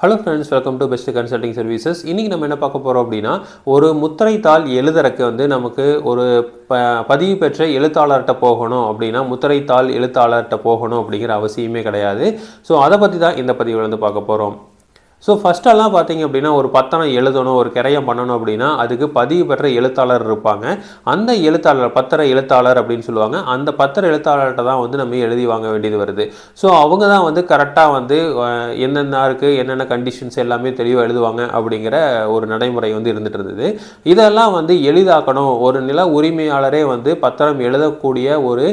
Hello friends welcome to best consulting services இன்றைக்கி நம்ம என்ன பார்க்க போகிறோம் அப்படின்னா ஒரு முத்திரைத்தாள் எழுதுறக்கு வந்து நமக்கு ஒரு ப பதிவு பெற்ற எழுத்தாளர்கிட்ட போகணும் அப்படின்னா முத்திரைத்தாள் எழுத்தாளர்கிட்ட போகணும் அப்படிங்கிற அவசியமே கிடையாது. ஸோ அதை பற்றி தான் இந்த பதிவில் வந்து பார்க்க போகிறோம் ஸோ ஃபஸ்ட்டெல்லாம் பார்த்தீங்க அப்படின்னா ஒரு பத்திரம் எழுதணும் ஒரு கிரையம் பண்ணணும் அப்படின்னா அதுக்கு பதிவு பெற்ற எழுத்தாளர் இருப்பாங்க. அந்த எழுத்தாளர் பத்திர எழுத்தாளர் அப்படின்னு சொல்லுவாங்க. அந்த பத்திர எழுத்தாளர்கிட்ட தான் வந்து நம்ம எழுதி வாங்க வேண்டியது வருது. ஸோ அவங்க தான் வந்து கரெக்டாக வந்து என்னென்ன இருக்குது என்னென்ன கண்டிஷன்ஸ் எல்லாமே தெளிவாக எழுதுவாங்க அப்படிங்கிற ஒரு நடைமுறை வந்து இருந்துட்டு இருந்தது. இதெல்லாம் வந்து எளிதாக்கணும். ஒரு நில உரிமையாளரே வந்து பத்திரம் எழுதக்கூடிய ஒரு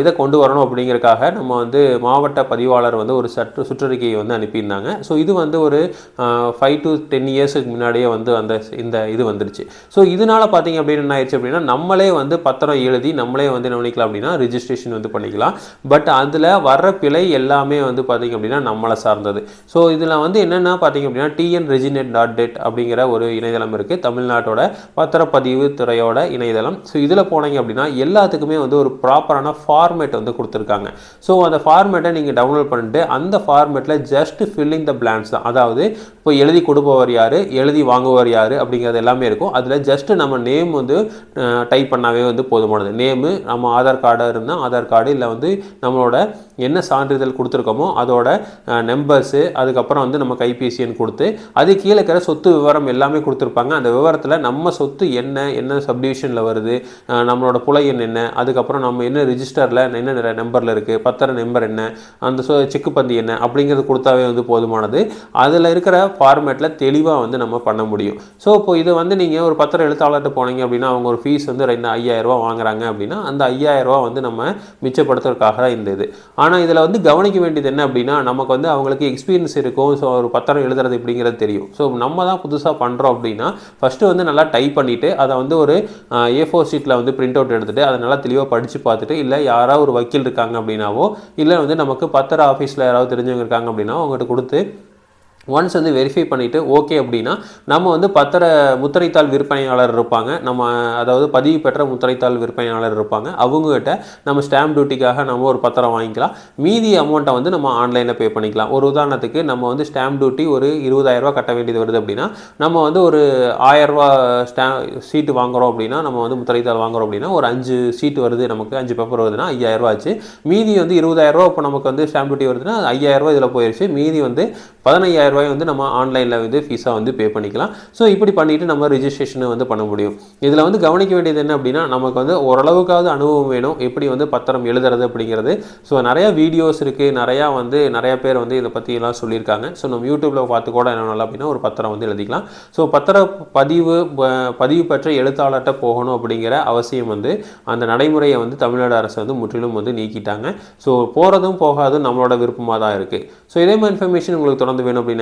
இதை கொண்டு வரணும் அப்படிங்கிறதுக்காக நம்ம வந்து மாவட்ட பதிவாளர் வந்து ஒரு சற்று சுற்றறிக்கையை வந்து அனுப்பியிருந்தாங்க. ஸோ இது வந்து ஒரு ஃபைவ் டு டென் இயர்ஸுக்கு முன்னாடியே வந்து அந்த இந்த இது வந்துருச்சு. ஸோ இதனால பார்த்தீங்க அப்படின்னு என்ன ஆயிடுச்சு அப்படின்னா நம்மளே வந்து பத்திரம் எழுதி நம்மளே வந்து என்ன பண்ணிக்கலாம் அப்படின்னா ரிஜிஸ்ட்ரேஷன் வந்து பண்ணிக்கலாம். பட் அதில் வர்ற பிழை எல்லாமே வந்து பார்த்தீங்க அப்படின்னா நம்மளை சார்ந்தது. ஸோ இதில் வந்து என்னென்னா பார்த்தீங்க அப்படின்னா டிஎன் ரெஜினெட் டாட் டெட் அப்படிங்கிற ஒரு இணையதளம் இருக்குது தமிழ்நாட்டோட பத்திரப்பதிவு துறையோட இணையதளம். ஸோ இதில் போனீங்க அப்படின்னா எல்லாத்துக்குமே வந்து ஒரு ப்ராப்பரான ஃபார்மேட் வந்து கொடுத்துருக்காங்க. ஸோ அந்த ஃபார்மேட்டை நீங்கள் டவுன்லோட் பண்ணிட்டு அந்த ஃபார்மேட்டில் ஜஸ்ட் ஃபில்லிங் த பிளான்ஸ் தான். அதாவது இப்போ எழுதி கொடுப்பவர் யார்? எழுதி வாங்குவர் யார்? அப்படிங்கிறது எல்லாமே இருக்கும். அதில் ஜஸ்ட்டு நம்ம நேம் வந்து டைப் பண்ணாவே வந்து போதுமானது. நேமு நம்ம ஆதார் கார்டு இருந்தால் ஆதார் கார்டு இல்லை வந்து நம்மளோட என்ன சான்றிதழ் கொடுத்துருக்கோமோ அதோட நம்பர்ஸு அதுக்கப்புறம் வந்து நம்ம கைபேசி எண் கொடுத்து அது கீழே இருக்கிற சொத்து விவரம் எல்லாமே கொடுத்துருப்பாங்க. அந்த விவரத்தில் நம்ம சொத்து என்ன என்ன சப்டிவிஷனில் வருது நம்மளோட புலை எண் என்ன அதுக்கப்புறம் நம்ம என்ன ரிஜிஸ்டரில் என்ன நம்பரில் இருக்குது பத்திர நம்பர் என்ன அந்த சொ செக்கு பந்தி என்ன அப்படிங்கிறது கொடுத்தாவே வந்து போதுமானது. அதில் இருக்கிற ஃபார்மேட்டில் தெளிவாக வந்து நம்ம பண்ண முடியும். ஸோ இப்போ இது வந்து நீங்கள் ஒரு பத்திரம் எழுத்தாளர்கிட்ட போனீங்க அப்படின்னா அவங்க ஒரு ஃபீஸ் வந்து ரெண்டு ஐயாயிரரூவா வாங்குறாங்க அப்படின்னா அந்த ஐயாயிரரூவா வந்து நம்ம மிச்சப்படுத்துறதுக்காக தான் இந்த இது. ஆனால் இதில் வந்து கவனிக்க வேண்டியது என்ன அப்படின்னா நமக்கு வந்து அவங்களுக்கு எக்ஸ்பீரியன்ஸ் இருக்கும். ஸோ ஒரு பத்திரம் எழுதுறது இப்படிங்கிறது தெரியும். ஸோ நம்ம தான் புதுசாக பண்ணுறோம் அப்படின்னா ஃபஸ்ட்டு வந்து நல்லா டைப் பண்ணிவிட்டு அதை வந்து ஒரு ஏ ஃபோர் ஷீட்டில் வந்து பிரிண்ட் அவுட் எடுத்துகிட்டு அதை நல்லா தெளிவாக படித்து பார்த்துட்டு இல்லை யாராவது ஒரு வக்கீல் இருக்காங்க அப்படின்னாவோ இல்லை வந்து நமக்கு பத்திர ஆஃபீஸில் யாராவது தெரிஞ்சவங்க இருக்காங்க அப்படின்னா அவங்ககிட்ட கொடுத்து ஒன்ஸ் வந்து வெரிஃபை பண்ணிவிட்டு ஓகே அப்படின்னா நம்ம வந்து பத்திர முத்திரைத்தாள் விற்பனையாளர் இருப்பாங்க. நம்ம அதாவது பதிவு பெற்ற முத்திரைத்தாள் விற்பனையாளர் இருப்பாங்க. அவங்ககிட்ட நம்ம ஸ்டாம்ப் டியூட்டிக்காக நம்ம ஒரு பத்திரம் வாங்கிக்கலாம். மீதி அமௌண்ட்டை வந்து நம்ம ஆன்லைனில் பே பண்ணிக்கலாம். ஒரு உதாரணத்துக்கு நம்ம வந்து ஸ்டாம்ப் டியூட்டி ஒரு இருபதாயிரரூபா கட்ட வேண்டியது வருது அப்படின்னா நம்ம வந்து ஒரு ஆயிரரூபா ஸ்டா சீட்டு வாங்குறோம் அப்படின்னா நம்ம வந்து முத்திரைத்தாள் வாங்குறோம் அப்படின்னா ஒரு அஞ்சு சீட்டு வருது நமக்கு. அஞ்சு பேப்பர் வருதுன்னா ஐயாயிரரூவா ஆச்சு. மீதி வந்து இருபதாயிரரூவா இப்போ நமக்கு வந்து ஸ்டாம்ப் டியூட்டி வருதுன்னா ஐயாயிரரூவா இதில் போயிடுச்சு மீதி வந்து பதினையாயிரம் ரூபாய் வந்து நம்ம ஆன்லைனில் வந்து ஃபீஸாக வந்து பே பண்ணிக்கலாம். ஸோ இப்படி பண்ணிவிட்டு நம்ம ரிஜிஸ்ட்ரேஷன் வந்து பண்ண முடியும். இதில் வந்து கவனிக்க வேண்டியது என்ன அப்படின்னா நமக்கு வந்து ஓரளவுக்காவது அனுபவம் வேணும். எப்படி வந்து பத்திரம் எழுதுறது அப்படிங்கிறது. ஸோ நிறையா வீடியோஸ் இருக்குது நிறையா வந்து நிறையா பேர் வந்து இதை பற்றிலாம் சொல்லியிருக்காங்க. ஸோ நம்ம யூடியூப்பில் பார்த்து கூட என்ன பண்ணலாம் அப்படின்னா ஒரு பத்திரம் வந்து எழுதிக்கலாம். ஸோ பத்திர பதிவு பதிவு பெற்ற எழுத்தாளர்கிட்ட போகணும் அப்படிங்கிற அவசியம் வந்து அந்த நடைமுறையை வந்து தமிழ்நாடு அரசு வந்து முற்றிலும் வந்து நீக்கிட்டாங்க. ஸோ போகிறதும் போகாதும் நம்மளோட விருப்பமாக தான் இருக்குது ஸோ இதே மாதிரி இன்ஃபர்மேஷன் உங்களுக்கு தொடர்ந்து வேணும் அப்படின்னு